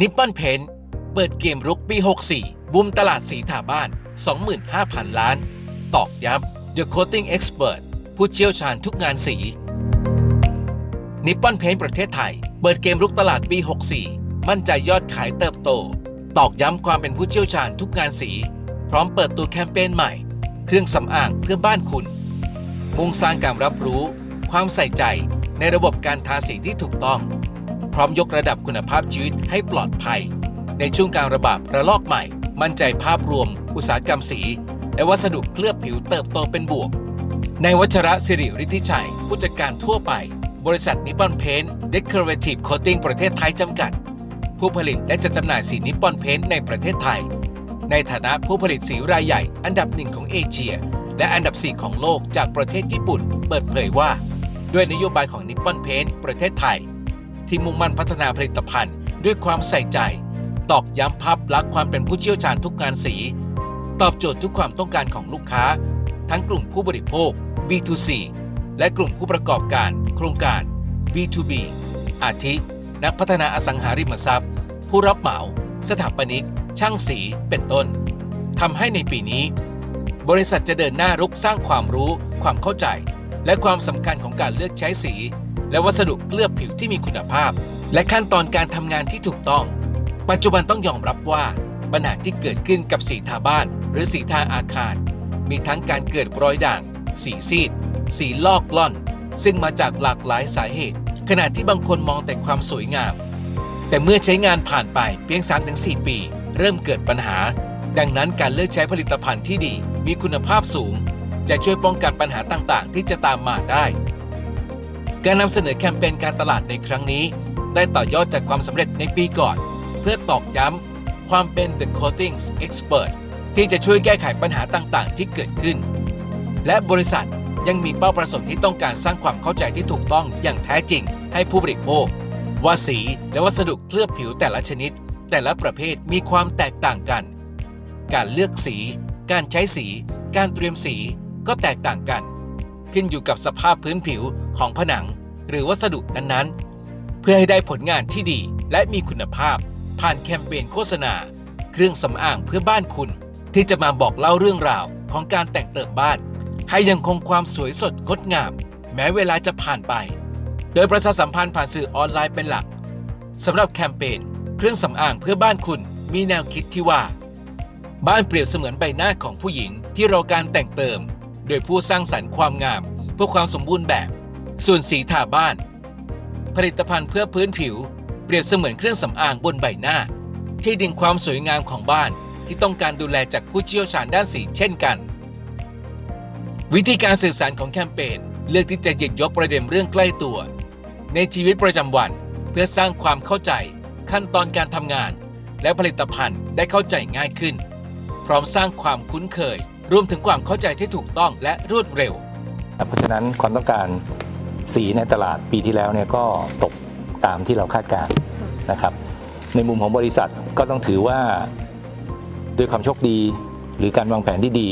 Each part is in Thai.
นิปปอนเพนเปิดเกมรุกปี 64 บุมตลาดสีถาบ้าน 25,000 ล้าน ตอกย้ำ The Coating Expert ผู้เชี่ยวชาญทุกงานสี นิปปอนเพนประเทศไทย เปิดเกมรุกตลาดปี 64 มั่นใจยอดขายเติบโต ตอกย้ำความเป็นผู้เชี่ยวชาญทุกงานสี พร้อมเปิดตัวแคมเปญใหม่ เครื่องสำอางเพื่อบ้านคุณ มุ่งสร้างการรับรู้ ความใส่ใจในระบบการทาสีที่ถูกต้อง พร้อมยกระดับคุณภาพชีวิตให้ปลอดภัย ในช่วงการระบาดระลอกใหม่ มั่นใจภาพรวม อุตสาหกรรมสี และวัสดุเคลือบผิวเติบโตเป็นบวก ในวัชระสิริฤทธิชัย ผู้จัดการทั่วไป บริษัทนิปปอนเพนท์เดคอเรทีฟโคตติ้งประเทศไทยจำกัด ผู้ผลิตและจัดจำหน่ายสีนิปปอนเพนท์ในประเทศไทย ในฐานะผู้ผลิตสีรายใหญ่ อันดับหนึ่งของเอเชีย และอันดับ4ของโลกจากประเทศญี่ปุ่น เปิดเผยว่า ด้วยนโยบายของนิปปอนเพนท์ประเทศไทย ที่มุ่งมั่นพัฒนาผลิตภัณฑ์ ด้วยความใส่ใจ ตอกย้ำภาพลักษณ์ความเป็นผู้เชี่ยวชาญทุกงานสี ตอบโจทย์ทุกความต้องการของลูกค้า ทั้งกลุ่มผู้บริโภค B2C และกลุ่มผู้ประกอบการ โครงการ B2B อาทิ นักพัฒนาอสังหาริมทรัพย์ ผู้รับเหมา สถาปนิก ช่างสีเป็นต้นทำให้ในปีนี้ บริษัทจะเดินหน้ารุกสร้างความรู้ ความเข้าใจ และความสำคัญของการเลือกใช้สี และวัสดุเคลือบผิวที่มีคุณภาพ และขั้นตอนการทำงานที่ถูกต้อง ปัจจุบันต้องยอมรับว่าปัญหาที่เกิดขึ้นกับสีทาบ้าน หรือสีทาอาคาร มีทั้งการเกิดรอยด่าง สีซีด สีลอกล่อน ซึ่งมาจากหลากหลายสาเหตุ ขณะที่บางคนมองแต่ความสวยงาม แต่เมื่อใช้งานผ่านไปเพียง 3-4 ปี เริ่มเกิดปัญหา ดังนั้นการเลือกใช้ผลิตภัณฑ์ที่ดี มีคุณภาพสูง จะช่วยป้องกันปัญหาต่างๆ ที่จะตามมาได้ การนำเสนอแคมเปญการตลาดในครั้งนี้ ได้ต่อยอดจากความสำเร็จในปีก่อน เพื่อตอกย้ำความเป็น The Coatings Expert ที่จะช่วยแก้ไขปัญหาต่างๆ ที่เกิดขึ้น และบริษัทยังมีเป้าประสงค์ที่ต้องการสร้างความเข้าใจที่ถูกต้องอย่างแท้จริง ให้ผู้บริโภค ว่าสีและวัสดุเคลือบผิวแต่ละชนิด แต่ละประเภทมีความแตกต่างกัน การเลือกสี การใช้สี การเตรียมสีก็แตกต่างกัน ขึ้นอยู่กับสภาพพื้นผิวของผนัง หรือวัสดุนั้นๆ เพื่อให้ได้ผลงานที่ดีและมีคุณภาพ ผ่านแคมเปญโฆษณา เครื่องสำอางเพื่อบ้านคุณ ที่จะมาบอกเล่าเรื่องราวของการแต่งเติมบ้าน ให้ยังคงความสวยสดงดงาม แม้เวลาจะผ่านไป โดยประชาสัมพันธ์ผ่านสื่อออนไลน์เป็นหลักสำหรับแคมเปญเครื่องสำอางเพื่อบ้านคุณมีแนวคิดที่ว่า บ้านเปรียบเสมือนใบหน้าของผู้หญิงที่รอการแต่งเติม โดยผู้สร้างสรรค์ความงาม เพื่อความสมบูรณ์แบบ ส่วนสีทาบ้าน ผลิตภัณฑ์เพื่อพื้นผิว เปรียบเสมือนเครื่องสำอางบนใบหน้า ที่ดึงความสวยงามของบ้านที่ต้องการดูแลจากผู้เชี่ยวชาญด้านสีเช่นกัน วิธีการสื่อสารของแคมเปญเลือกที่จะหยิบยกประเด็นเรื่องใกล้ตัว ในชีวิตประจำวันเพื่อสร้างความเข้าใจ ขั้นตอนการทำงาน และผลิตภัณฑ์ได้เข้าใจง่ายขึ้น พร้อมสร้างความคุ้นเคย รวมถึงความเข้าใจที่ถูกต้องและรวดเร็ว เพราะฉะนั้นความต้องการสีในตลาดปีที่แล้วเนี่ยก็ตกตามที่เราคาดการณ์นะครับ ในมุมของบริษัทก็ต้องถือว่าด้วยความโชคดีหรือการวางแผนที่ดี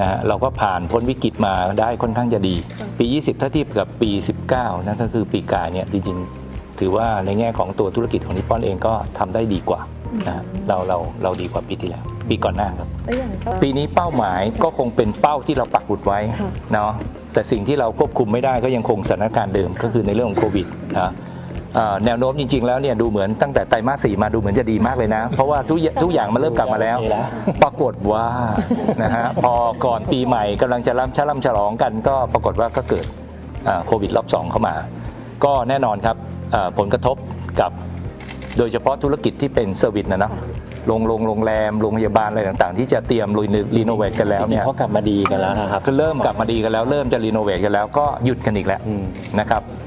นะฮะเราก็ผ่านพ้นวิกฤตมาได้ค่อนข้างจะดี ปี 20 ถ้าเทียบกับปี 19นั่นก็คือปีกายเนี่ยจริงๆ ถือว่าในแง่ของตัวธุรกิจของนิปปอนเองก็ทำได้ดีกว่านะฮะเราเราเราดีกว่าปีที่แล้ว ปีก่อนหน้าครับ แล้วอย่างก็ปีนี้เป้าหมายก็คงเป็นเป้าที่เราปักหมุดไว้ค่ะ เนาะแต่สิ่งที่เราควบคุมไม่ได้ก็ยังคงสถานการณ์เดิมก็คือในเรื่องของโควิดนะเอ่อแนวโน้มจริง ๆ แล้วเนี่ยดูเหมือนตั้งแต่ไตรมาสสี่มาดูเหมือนจะดีมากเลยนะ เพราะว่าทุกอย่างทุกอย่างมันเริ่มกลับมาแล้วปรากฏว่า นะฮะพอก่อนปีใหม่กำลังจะร่ำฉล่ำฉลองกัน ก็ปรากฏว่าก็เกิดอ่าโควิดรอบสองเข้ามา ก็แน่นอนครับเอ่อผลกระทบกับ โดยเฉพาะธุรกิจที่เป็นเซอร์วิสนะเนาะ โรงโรงโรงแรมโรงพยาบาลอะไรต่างๆ ที่จะเตรียมรีโนเวทกันแล้วจริเนี่งยๆเขากลับมาดีกันแล้วนะครับก็เริ่มกลับมาดีกันแล้วเริ่มจะรีโนเวทกันแล้วก็หยุดกันอีกแล้วอืมนะครับ